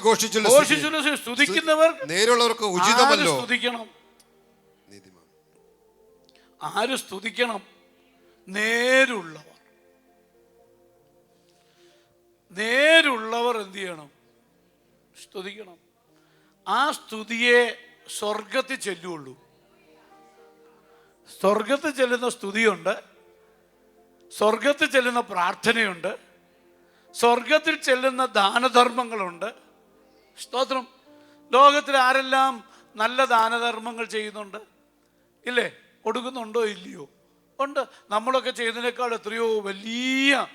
ഘോഷിച്ചുല്ലസിക്കുകയും ഘോഷിച്ചുള്ള സ്തുതിക്കുന്നവർ നേരുള്ളവർക്ക് ആര് ഉചിതമല്ലോ സ്തുതിക്കണം? നീതിമാൻ. ആര് സ്തുതിക്കണം? നേരുള്ളവർ. നേരുള്ളവർ എന്ത് ചെയ്യണം? സ്തുതിക്കണം. ആ സ്തുതിയെ സ്വർഗത്തിൽ ചെല്ലുള്ളൂ. സ്വർഗത്തിൽ ചെല്ലുന്ന സ്തുതിയുണ്ട്. സ്വർഗത്തിൽ ചെല്ലുന്ന പ്രാർത്ഥനയുണ്ട്. സ്വർഗത്തിൽ ചെല്ലുന്ന ദാനധർമ്മങ്ങളുണ്ട്. സ്തോത്രം. ലോകത്തിൽ ആരെല്ലാം നല്ല ദാനധർമ്മങ്ങൾ ചെയ്യുന്നുണ്ട്? ഇല്ലേ? കൊടുക്കുന്നുണ്ടോ ഇല്ലയോ? ഉണ്ട്. നമ്മളൊക്കെ ചെയ്തതിനേക്കാൾ എത്രയോ വലിയ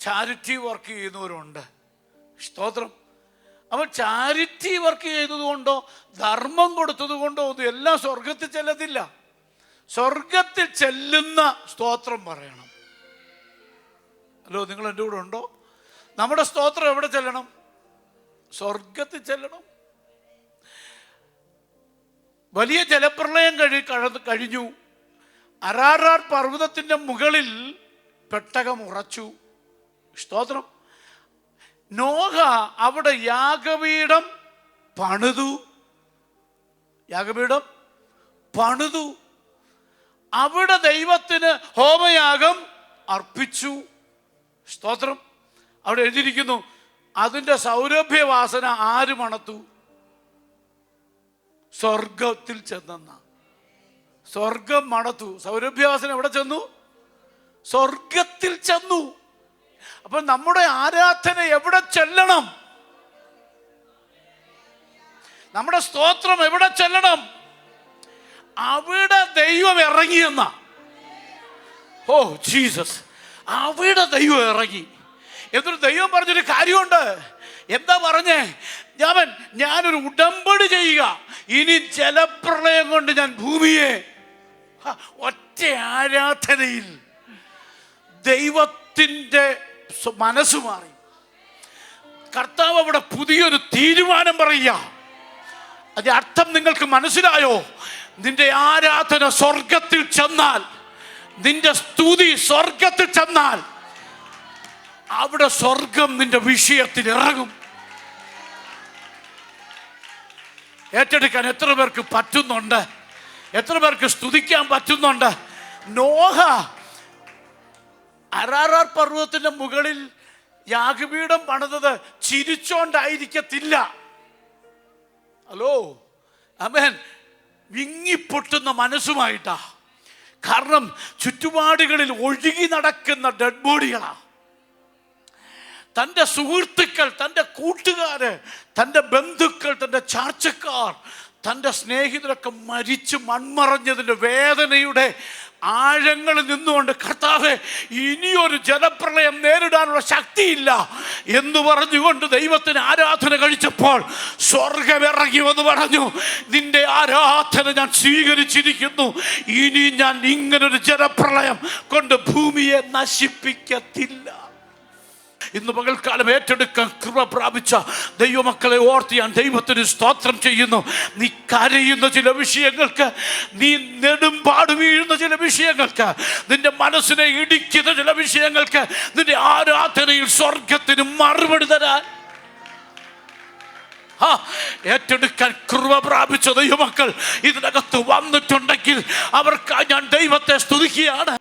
ചാരിറ്റി വർക്ക് ചെയ്യുന്നവരുണ്ട്. സ്തോത്രം. അപ്പോൾ ചാരിറ്റി വർക്ക് ചെയ്തതുകൊണ്ടോ ധർമ്മം കൊടുത്തതുകൊണ്ടോ ഒന്നും എല്ലാം സ്വർഗത്തിൽ ചെല്ലത്തില്ല. സ്വർഗത്തിൽ ചെല്ലുന്ന സ്തോത്രം പറയണം. ഹലോ നിങ്ങൾ എന്റെ കൂടെ ഉണ്ടോ? നമ്മുടെ സ്തോത്രം എവിടെ ചെല്ലണം? സ്വർഗത്തിൽ ചെല്ലണം. വലിയ ജലപ്രളയം കഴി കഴിഞ്ഞു. അരാറാർ പർവതത്തിന്റെ മുകളിൽ പെട്ടകം ഉറച്ചു. സ്തോത്രം. നോഹ അവിടെ യാഗപീഠം പണിതു. യാഗപീഠം പണിതു. അവിടെ ദൈവത്തിന് ഹോമയാഗം അർപ്പിച്ചു. സ്തോത്രം. അവിടെ എഴുതിയിരിക്കുന്നു അതിന്റെ സൗരഭ്യവാസന ആര് മണത്തു? സ്വർഗത്തിൽ ചെന്നെന്ന. സ്വർഗം മണത്തു. സൗരഭ്യവാസന എവിടെ ചെന്നു? സ്വർഗത്തിൽ ചെന്നു. അപ്പൊ നമ്മുടെ ആരാധന എവിടെ ചെല്ലണം? നമ്മുടെ സ്തോത്രം എവിടെ ചെല്ലണം? അവിടെ ദൈവം ഇറങ്ങിയെന്ന ഓ ജീസസ്. അവിടെ ദൈവം ഇറങ്ങി. എന്നിട്ട് ദൈവം പറഞ്ഞൊരു കാര്യമുണ്ട്. എന്താ പറഞ്ഞേ? ഞാൻ ഞാനൊരു ഉടമ്പടി ചെയ്യുക. ഇനി ജലപ്രളയം കൊണ്ട് ഞാൻ ഭൂമിയെ. ഒറ്റ ആരാധനയിൽ ദൈവത്തിന്റെ മനസ്സ് മാറി. കർത്താവ് അവിടെ പുതിയൊരു തീരുമാനം പറയുക. അതിന്റെ അർത്ഥം നിങ്ങൾക്ക് മനസ്സിലായോ? നിന്റെ ആരാധന സ്വർഗത്തിൽ ചെന്നാൽ നിന്റെ സ്തുതി സ്വർഗത്തിൽ ചെന്നാൽ അവിടെ സ്വർഗം നിന്റെ വിഷയത്തിൽ ഇറങ്ങും. ഏറ്റെടുക്കാൻ എത്ര പേർക്ക് പറ്റുന്നുണ്ട്? എത്ര പേർക്ക് സ്തുതിക്കാൻ പറ്റുന്നുണ്ട്? നോഹ അരാറാർ പർവതത്തിന്റെ മുകളിൽ യാഗപീഠം പണിതത് ചിരിച്ചോണ്ടായിരിക്കത്തില്ല. ഹലോ അമേൻ. വിങ്ങിപ്പൊട്ടുന്ന മനസ്സുമായിട്ടാ. കാരണം ചുറ്റുപാടുകളിൽ ഒഴുകി നടക്കുന്ന ഡെഡ് ബോഡികളാ. തന്റെ സുഹൃത്തുക്കൾ തന്റെ കൂട്ടുകാര് തന്റെ ബന്ധുക്കൾ തന്റെ ചാർച്ചക്കാർ തന്റെ സ്നേഹിതരൊക്കെ മരിച്ച് മൺമറഞ്ഞതിന്റെ വേദനയുടെ ആഴങ്ങളിൽ നിന്നുകൊണ്ട് കർത്താവെ ഇനിയൊരു ജലപ്രളയം നേരിടാനുള്ള ശക്തിയില്ല എന്ന് പറഞ്ഞുകൊണ്ട് ദൈവത്തിന് ആരാധന കഴിച്ചപ്പോൾ സ്വർഗമിറങ്ങി വന്ന് പറഞ്ഞു നിന്റെ ആരാധന ഞാൻ സ്വീകരിച്ചിരിക്കുന്നു. ഇനി ഞാൻ ഇങ്ങനൊരു ജലപ്രളയം കൊണ്ട് ഭൂമിയെ നശിപ്പിക്കത്തില്ല. ഇന്ന് പകൽക്കാലം ഏറ്റെടുക്കാൻ കൃപ പ്രാപിച്ച ദൈവമക്കളെ ഓർത്ത് ഞാൻ ദൈവത്തിന് സ്തോത്രം ചെയ്യുന്നു. നീ കരയുന്ന ചില വിഷയങ്ങൾക്ക് നീ നെടുമ്പാട് വീഴുന്ന ചില വിഷയങ്ങൾക്ക് നിന്റെ മനസ്സിനെ ഇടിക്കുന്ന ചില വിഷയങ്ങൾക്ക് നിന്റെ ആരാധനയിൽ സ്വർഗത്തിന് മറുപടി തരാൻ. ഏറ്റെടുക്കാൻ കൃപ പ്രാപിച്ച ദൈവമക്കൾ ഇതിനകത്ത് വന്നിട്ടുണ്ടെങ്കിൽ അവർക്ക് ഞാൻ ദൈവത്തെ സ്തുതിക്കുകയാണ്.